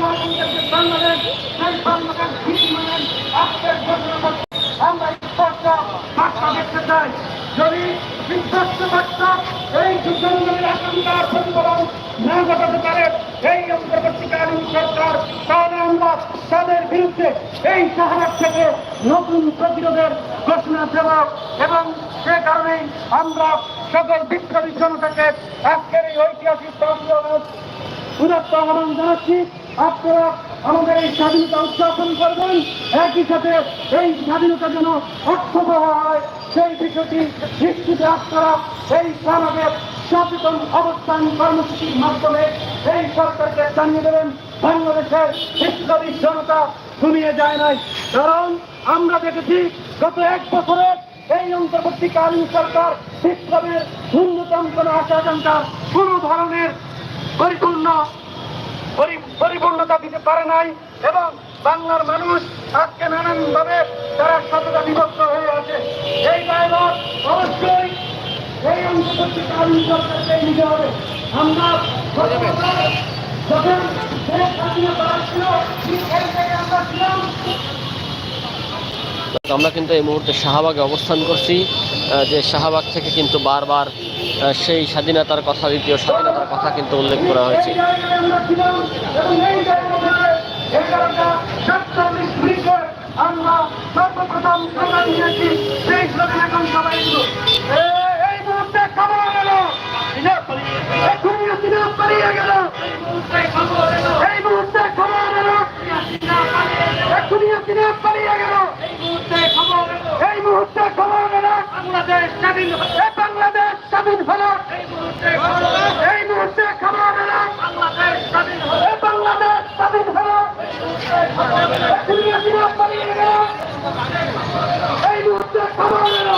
বাংলাদেশ সেই বাংলাদেশ বিনিময়ের আজকের দেখতে চাই যদি বিধ্বস্ত বার্তা এই এই অন্তর্বর্তীকালীন সরকার আমরা তাদের বিরুদ্ধে এই শহরের থেকে নতুন প্রতিরোধের ঘোষণা দেব এবং সে কারণেই আমরা সকল বিপ্লবী জনতাকে আজকের এই ঐতিহাসিক উদাত্ত আহ্বান জানাচ্ছি। আপনারা আমাদের এই স্বাধীনতা উদযাপন করবেন। একই সাথে এই স্বাধীনতা যেন অর্থবহ হয়, সেই বিষয়টি নিশ্চিত আপনারা এই সমাজের সচেতন অবস্থান কর্মসূচির মাধ্যমে এই সরকারকে জানিয়ে দেবেন, বাংলাদেশের বিপ্লবী জনতা ঘুমিয়ে যায় নাই। কারণ আমরা দেখেছি গত এক বছরে এই অন্তর্বর্তীকালীন সরকার বিপ্লবের ন্যূনতম কোনো আশা আকাঙ্ক্ষা কোনো ধরনের পরিপূর্ণ পরি- পরিপূর্ণতা দিতে পারে নাই এবং বাংলার মানুষ আজকে নানানভাবে তারা সততা বিভক্ত হয়ে আছে। এই দায়ভার অবশ্যই এই অন্তর্বর্তীকালীন সরকারকে নিতে হবে। আমরা যখন আমরা কিন্তু এই মুহূর্তে শাহবাগে অবস্থান করছি। যে শাহবাগ থেকে কিন্তু বারবার সেই স্বাধীনতার কথা, দ্বিতীয় স্বাধীনতার কথা কিন্তু উল্লেখ করা হয়েছে। এই মুহূর্তে খবর এই মুহূর্তে খবর এই মুহূর্তে খবর গেল বাংলাদেশ স্বাধীন এ বাংলাদেশ স্বাধীন হলো এই মুহূর্তে খবর গেল এ বাংলাদেশ স্বাধীন হলো এখনই হাসিনা পালিয়ে গেল এই মুহূর্তে খবর গেল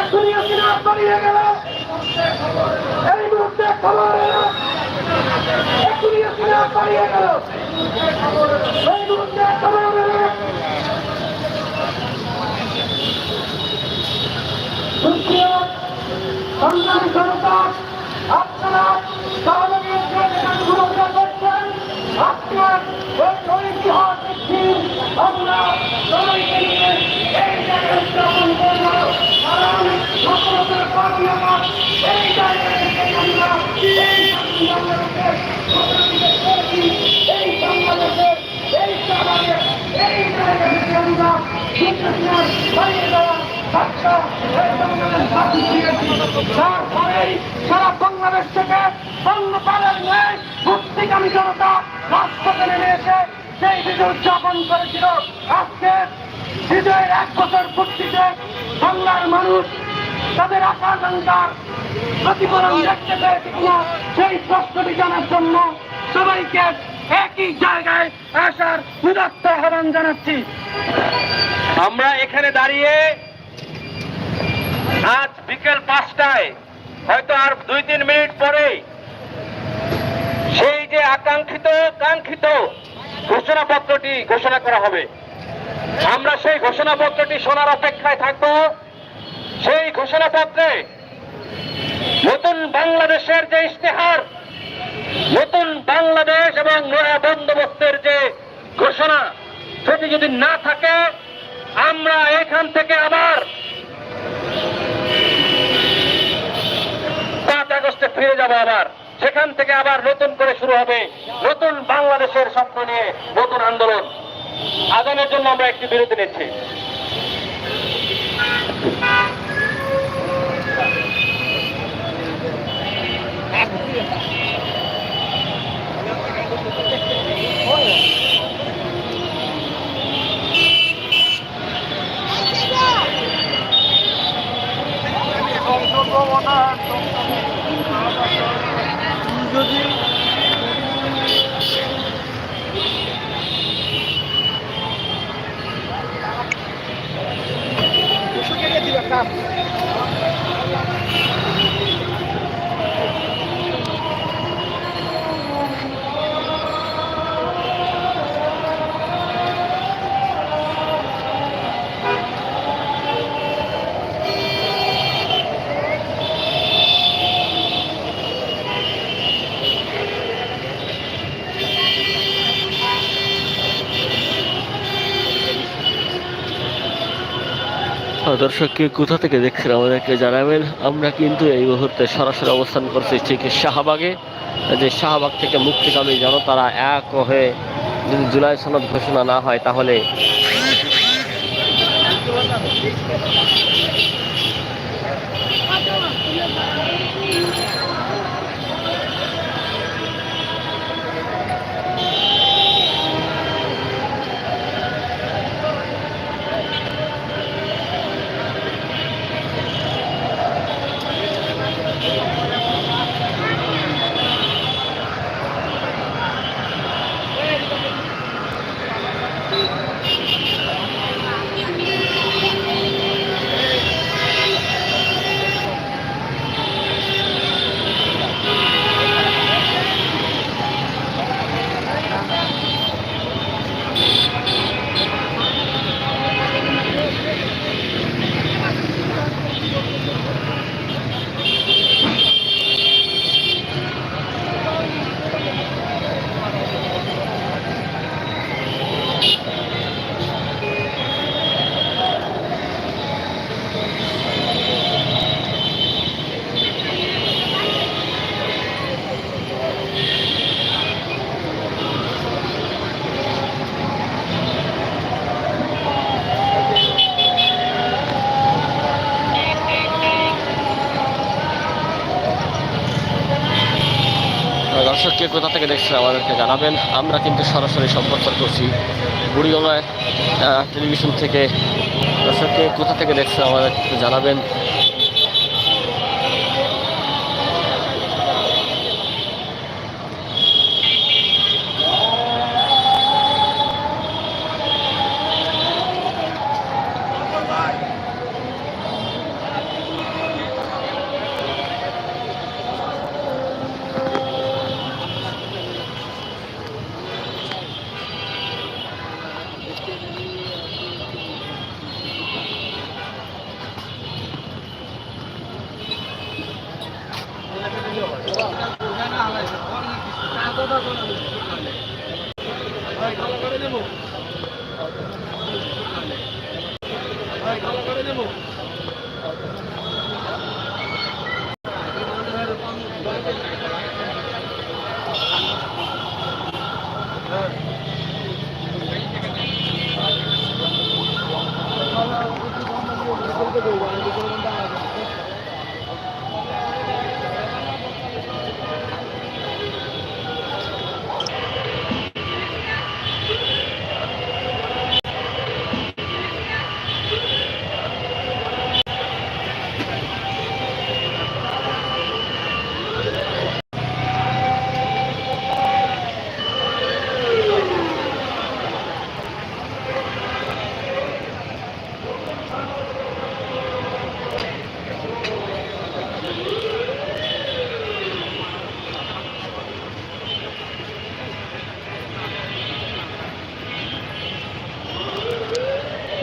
এখনই হাসিনা পালিয়ে গেল এই মুহূর্তে খবর গেল এখনই হাসিনা পালিয়ে গেল এই মুহূর্তে আপনারা সবাইকে নিয়ে এই জায়গায় উদযাপন করব কারণ সফলতার পাবি আমার এই জায়গায় থেকে আমরা এই বাংলাদেশের প্রগতিকে করছি এই বাংলাদেশের এই সমাজে এই জায়গা থেকে আমরা দুর্নীতির বাড়িয়ে দেওয়া বাচ্চা এই বাংলাদেশ বাকি তারপরেই সারা বাংলাদেশ থেকে বঙ্গপালের ন্যায় মুক্তিকামী জনতা রাজপথে নেমে এসে সেই বিজয় উদযাপন করেছিল আজকে বিজয়ের এক বছর পূর্তিতে বাংলার মানুষ তাদের আশা আকাঙ্ক্ষার প্রতিফলন দেখতে সেই প্রশ্নটি জন্য সবাইকে একই জায়গায় আসার উদাত্ত আহ্বান জানাচ্ছি। আমরা এখানে দাঁড়িয়ে আজ বিকেল পাঁচটায়, হয়তো আর দুই তিন মিনিট পরেই সেই যে আকাঙ্ক্ষিত, কাঙ্ক্ষিত ঘোষণাপত্রটি ঘোষণা করা হবে। আমরা সেই ঘোষণাপত্রটি শোনার অপেক্ষায় থাকব। সেই ঘোষণাপত্রে নতুন বাংলাদেশের যে ইশতেহার, নতুন বাংলাদেশ এবং নয়া বন্দোবস্তের যে ঘোষণা, সেটি যদি না থাকে আমরা এখান থেকে আবার পাঁচ আগস্টে ফিরে যাব আবার। সেখান থেকে আবার নতুন করে শুরু হবে নতুন বাংলাদেশের স্বপ্ন নিয়ে নতুন আন্দোলন। আগামের জন্য আমরা একটি বিরতি নিচ্ছি। সম্ভাবনা যদি দর্শক কে কোথা থেকে দেখছেন আমাদেরকে জানাবেন? আমরা কিন্তু এই মুহূর্তে সরাসরি অবস্থান করছি ঠিক শাহবাগে। যে শাহবাগ থেকে মুক্তিকামী তারা এক হয়ে যদি জুলাই সনদ ঘোষণা না হয়, তাহলে দর্শক কে কোথা থেকে দেখছেন আমাদেরকে জানাবেন। আমরা কিন্তু সরাসরি সম্প্রচার করছি বুড়িগঙ্গায় টেলিভিশন থেকে। দর্শক কে কোথা থেকে দেখছেন আমাদের একটু জানাবেন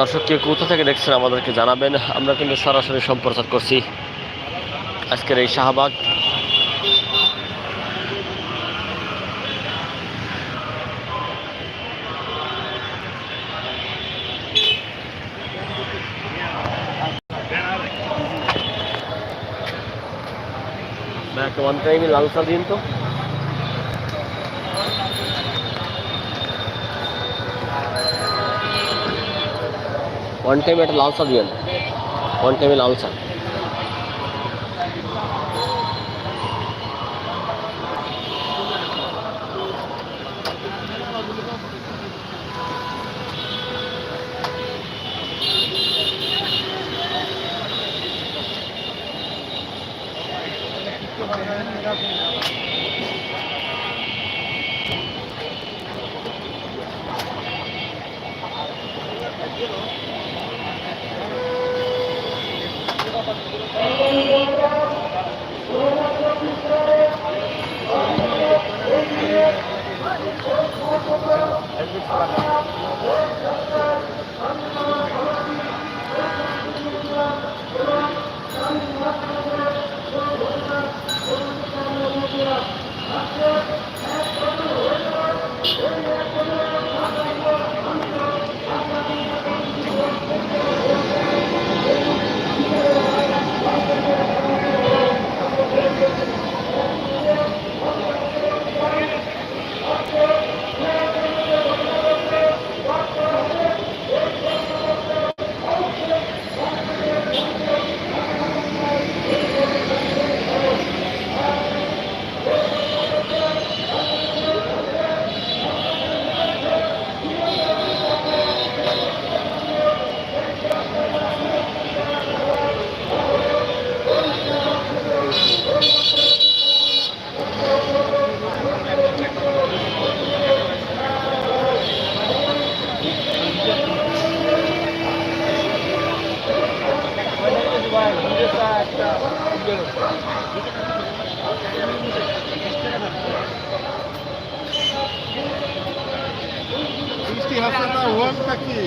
দর্শক, কে কোথা থেকে দেখছেন আমাদেরকে জানাবেন। আমরা কিন্তু সরাসরি সম্প্রচার করছি আজকের এই শাহবাগ। একটা ওয়ান টাইমে লাল দিন তো। वन टाइम एट लाल सा दिया वन टाइम लाल सा Thank you. Elbit falan. লাল চা হাসিনা ওয়ানটা কি